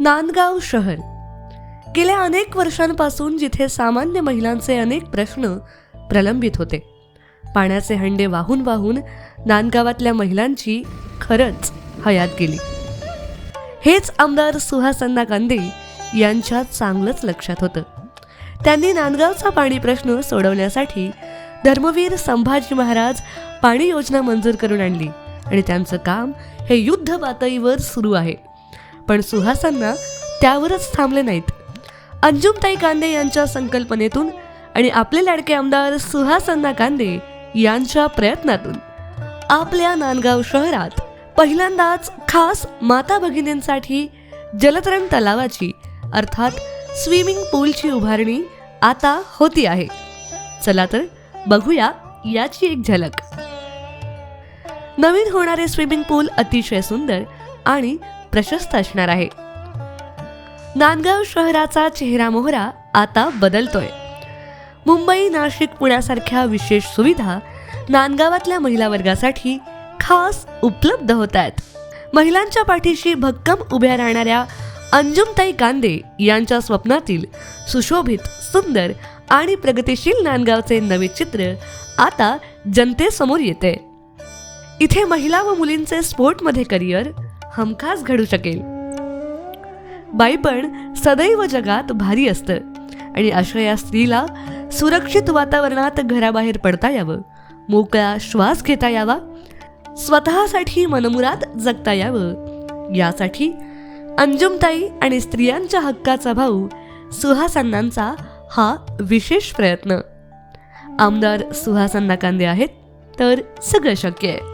नांदगाव शहर. गेल्या अनेक वर्षांपासून जिथे सामान्य महिलांचे अनेक प्रश्न प्रलंबित होते पाण्याचे हंडे वाहून वाहून नांदगावातल्या महिलांची खरंच हयात गेली. हेच आमदार सुहासन्ना कांदे यांच्या चांगलंच लक्षात होतं. त्यांनी नांदगावचा पाणी प्रश्न सोडवण्यासाठी धर्मवीर संभाजी महाराज पाणी योजना मंजूर करून आणली आणि त्यांचं काम हे युद्ध पातळीवर सुरू आहे. पण सुहासांना त्यावरच थांबले नाहीत. अंजुमताई कांदे यांच्या संकल्पनेतून आणि आपले लाडके आमदार सुहासन्ना कांदे यांच्या प्रयत्नातून. आपल्या नांदगाव शहरात पहिल्यांदाच खास माता भगिनींसाठी जलतरण तलावाची अर्थात स्विमिंग पूलची उभारणी आता होती आहे. चला तर बघूया याची एक झलक. नवीन होणारे स्विमिंग पूल अतिशय सुंदर आणि प्रशस्त असणार आहे. नांदगाव शहराचा चेहरा मोहरा आता बदलतोय. मुंबई नाशिक पुण्यासारख्या विशेष सुविधा नांदगावातल्या महिला वर्गासाठी खास उपलब्ध होत आहेत. महिलांच्या पाठीशी भक्कम उभ्या राहणाऱ्या अंजुमताई कांदे यांच्या स्वप्नातील सुशोभित सुंदर आणि प्रगतिशील नांदगावचे नवे चित्र आता जनतेसमोर येते. इथे महिला व मुलींचे स्पोर्टमध्ये करिअर हमखास घडू शकेल. बाईपण सदैव जगात भारी असतं आणि अशा या स्त्रीला सुरक्षित वातावरणात घराबाहेर पडता यावं मोकळा श्वास घेता यावा स्वतःसाठी मनमुराद जगता यावं. यासाठी अंजुमताई आणि स्त्रियांच्या हक्काचा भाऊ सुहासांनांचा हा विशेष प्रयत्न. आमदार सुहासांना कांदे आहेत तर सगळं शक्य आहे.